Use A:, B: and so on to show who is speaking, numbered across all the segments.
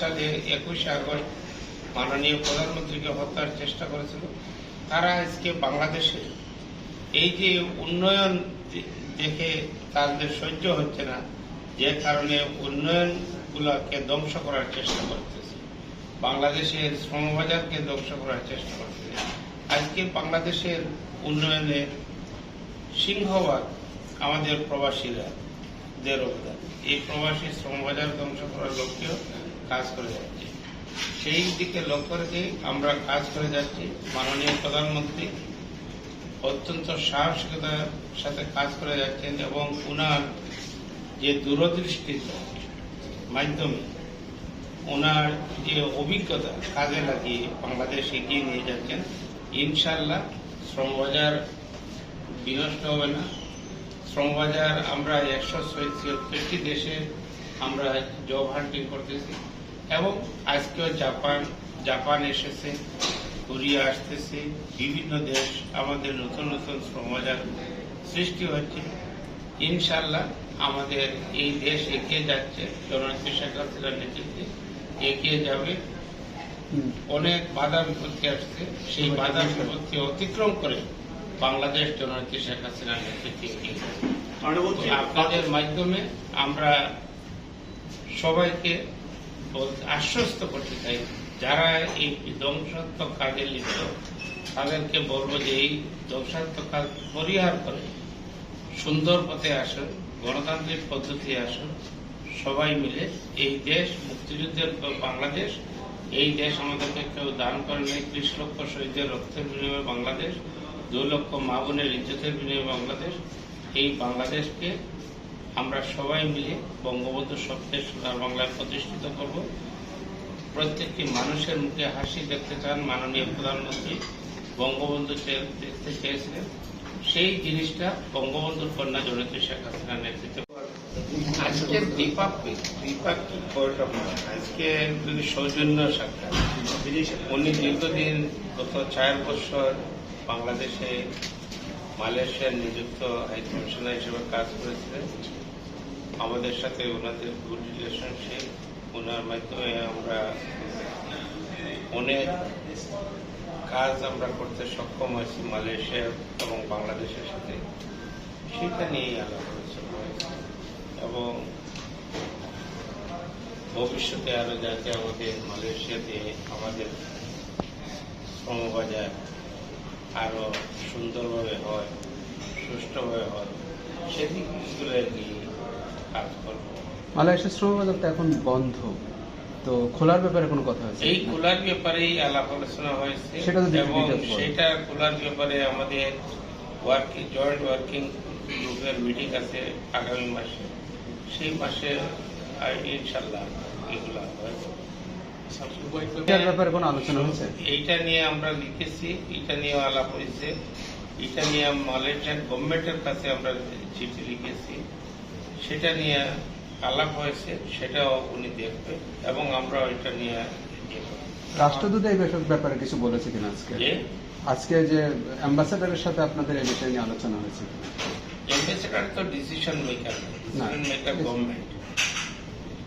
A: সালে একুশে আগস্ট মাননীয় প্রধানমন্ত্রীকে হত্যার চেষ্টা করেছিল। তারা আজকে বাংলাদেশে এই যে উন্নয়ন দেখে তাদের সহ্য হচ্ছে না, যে কারণে উন্নয়ন গুলাকে ধ্বংস করার চেষ্টা করতেছে। বাংলাদেশের শ্রমবাজারকে ধ্বংস করার চেষ্টা করতেছে। আজকে বাংলাদেশের উন্নয়নের সিংহভাগ আমাদের প্রবাসীরা দের অবদান। এই প্রবাসী শ্রমবাজার ধ্বংস করার লক্ষ্যেও কাজ করে যাচ্ছে। সেই দিকে লক্ষ্য রেখে আমরা কাজ করে যাচ্ছি। মাননীয় প্রধানমন্ত্রী অত্যন্ত সাহসিকতার সাথে কাজ করে যাচ্ছেন এবং উনার যে দূরদৃষ্টির মাধ্যমে ওনার যে অভিজ্ঞতা কাজে লাগিয়ে বাংলাদেশ এগিয়ে নিয়ে যাচ্ছেন ইনশাল্লাহ শ্রমবাজার বিনষ্ট হবে না। শ্রমবাজার আমরা একশো ছিয়াত্তরটি দেশে আমরা জব হান্টিং করতেছি এবং আজকেও জাপান জাপান এসেছে, কোরিয়া আসতেছে, বিভিন্ন দেশ আমাদের নতুন নতুন শ্রমবাজার সৃষ্টি হচ্ছে। ইনশাল্লাহ আমাদের এই দেশ এগিয়ে যাচ্ছে। জননেত্রী শেখ হাসিনার নেতৃত্বে এগিয়ে যাবে। অনেক বাধা বিপত্তি আসছে। সেই বাধা বিপত্তি অতিক্রম করে বাংলাদেশ জননেত্রী শেখ হাসিনার নেতৃত্বে এগিয়ে আপনাদের মাধ্যমে আমরা সবাইকে আশ্বস্ত করতে চাই যারা এই ধ্বংসাত্মক কাজে লিপ্ত তাদেরকে বলব যে এই ধ্বংসাত্মক কাজ পরিহার করে সুন্দর পথে আসুন, গণতান্ত্রিক পদ্ধতি আসুন, সবাই মিলে এই দেশ, মুক্তিযুদ্ধের বাংলাদেশ, এই দেশ আমাদেরকে কেউ দান করে নেই। ত্রিশ লক্ষ শহীদের রক্তের বিনিময়ে বাংলাদেশ, দু লক্ষ মা বোনের ইজ্জতের বিনিময়ে বাংলাদেশ। এই বাংলাদেশকে আমরা সবাই মিলে বঙ্গবন্ধু স্বপ্নের সোনার বাংলায় প্রতিষ্ঠিত করব। প্রত্যেকটি মানুষের মুখে হাসি দেখতে চান মাননীয় প্রধানমন্ত্রী। বঙ্গবন্ধু দেখতে চেয়েছিলেন। সেই জিনিসটা বঙ্গবন্ধুর কন্যা জননেত্রী শেখ হাসিনার নেতৃত্বে আজকের দ্বিপাক্ষিক দ্বিপাক্ষিক বৈঠক আজকে যদি সৌজন্য সাক্ষাৎ উনি দীর্ঘদিন গত চার বছর বাংলাদেশে মালয়েশিয়ার নিযুক্ত হাই কমিশনার হিসেবে কাজ করেছিলেন। আমাদের সাথে ওনাদের গুড রিলেশনশিপ ওনার মাধ্যমে আমরা অনেক কাজ আমরা করতে সক্ষম হয়েছি মালয়েশিয়া এবং বাংলাদেশের সাথে। সেটা নিয়েই আলাপ হয়েছে। এবং ভবিষ্যতে আরও যাতে আমাদের মালয়েশিয়াতে আমাদের শ্রমবাজার আরও সুন্দরভাবে হয়, সুষ্ঠুভাবে হয় সেদিকগুলো নিয়ে কাজ করব।
B: মালয়েশিয়ার শ্রমবাজার তো এখন বন্ধ। তো খোলার ব্যাপারে কোনো কথা হয়েছে
A: এই খোলার ব্যাপারেই আলাপ আলোচনা হয়েছে
B: সেটা যদি
A: এবং। সেটা খোলার ব্যাপারে আমাদের ওয়ার্কিং জয়েন্ট ওয়ার্কিং গ্রুপের মিটিং আছে আগামী মাসে সেই মাসে ইনশাল্লাহ এগুলো হবে।
B: এটার ব্যাপারে কোনো আলোচনা হয়েছে
A: এইটা নিয়ে আমরা লিখেছি এটা নিয়ে আলাপ হয়েছে এটা নিয়ে মালয়েশিয়ান গভর্নমেন্টের কাছে আমরা চিঠি লিখেছি সেটা নিয়ে আলাপ হয়েছে সেটাও উনি দেখবে এবং আমরা এটা নিয়ে ইয়ে।
B: রাষ্ট্রদূত এই ব্যাপারে কিছু বলেছে কিনা আজকে?
A: যে
B: আজকে যে অ্যাম্বাসেডারের সাথে আপনাদের এই বিষয় নিয়ে আলোচনা হয়েছে কিনা?
A: তো decision maker decision maker government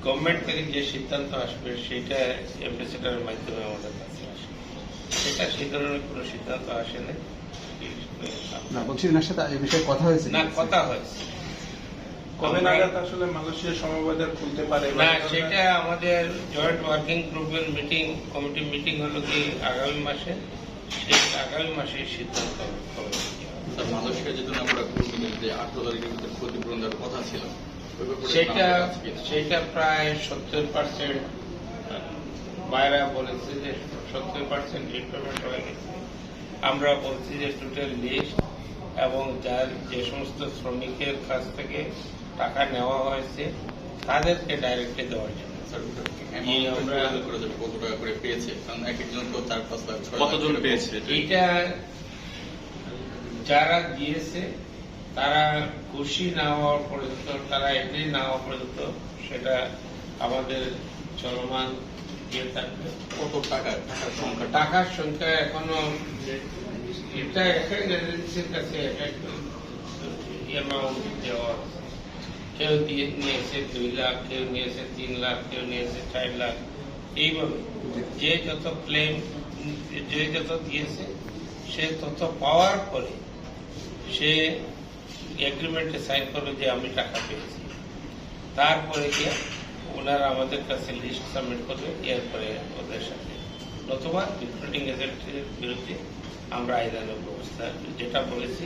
A: government থেকে যে সিদ্ধান্ত আসবে সেটা এমবেসেডারের মাধ্যমে আমাদের কাছে আসবে সেটা সেই ধরনের কোনো সিদ্ধান্ত আসে না
B: না বলছি এনার সাথে এই বিষয়ে কথা হয়েছে
A: না কথা হয়েছে।
C: কবে নাগাদ আসলে মালয়েশিয়ার সমবাজার খুলতে পারে?
A: না সেটা আমাদের জয়েন্ট ওয়ার্কিং গ্রুপের মিটিং কমিটি মিটিং হলো কি আগামী মাসে? সেই আগামী মাসে সিদ্ধান্ত হবে।
D: মালয়েশিয়া যেহেতু আমরা যে আঠারো তারিখের ভিতরে ক্ষতিপূরণ দেওয়ার কথা ছিল
A: সেটা? সেটা প্রায় সত্তর পার্সেন্ট বাইরা বলেছে যে সত্তর পার্সেন্ট ইমপ্লিমেন্ট হয়ে গেছে। আমরা বলছি যে টোটাল লিস্ট এবং যার যে সমস্ত শ্রমিকের কাছ থেকে টাকা নেওয়া হয়েছে তাদেরকে ডাইরেক্টলি দেওয়ার জন্য যারা দিয়েছে তারা খুশি না হওয়া পর্যন্ত তারা এগ্রি না হওয়া পর্যন্ত সেটা আমাদের চলমান ইয়ে থাকবে।
D: কত টাকা টাকার সংখ্যা?
A: টাকার সংখ্যা এখনও এটা এক এক এজেন্সির কাছে এক এক অ্যামাউন্ট দেওয়া। কেউ দিয়ে নিয়েছে দুই লাখ কেউ নিয়েছে তিন লাখ কেউ নিয়েছে চার লাখ। এইভাবে যে যত ক্লেম যে যত দিয়েছে সে তত পাওয়ার পরে সে এগ্রিমেন্টে সাইন করবে যে আমি টাকা পেয়েছি। তারপরে গিয়ে ওনারা আমাদের কাছে লিস্ট সাবমিট করবে এরপরে ওদের সাথে। নতুবা রিক্রুটিং এজেন্টের বিরুদ্ধে আমরা আইনানুগ ব্যবস্থা যেটা বলেছি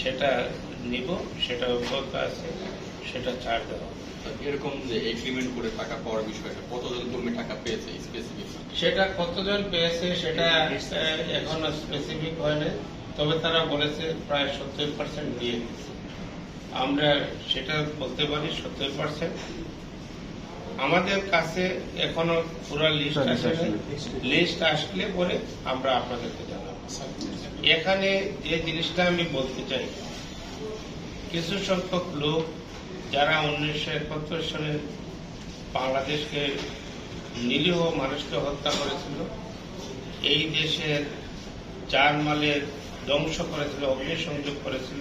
A: সেটা নিব সেটা অব্যাহত আছে। সেটা ছাড় দেওয়া। হবে।
D: এরকম যে এগ্রিমেন্ট করে টাকা পাওয়ার বিষয়টা কতজন কর্মী টাকা পেয়েছে স্পেসিফিক
A: সেটা কতজন পেয়েছে সেটা এখনও স্পেসিফিক হয়নি তবে তারা বলেছে প্রায় সত্তর পার্সেন্ট দিয়ে দিয়েছে। আমরা সেটা বলতে পারি সত্তর পার্সেন্ট আমাদের কাছে এখনও পুরো লিস্ট আসেনি। লিস্ট আসলে পরে আমরা আপনাদেরকে জানাব। এখানে যে জিনিসটা আমি বলতে চাই কিছু সংখ্যক লোক যারা উনিশশো একাত্তর সালে বাংলাদেশকে নিরীহ মানুষকে হত্যা করেছিল, এই দেশের চার মালের ধ্বংস করেছিল, অগ্নিসংযোগ করেছিল,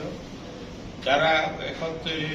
A: যারা একাত্তরে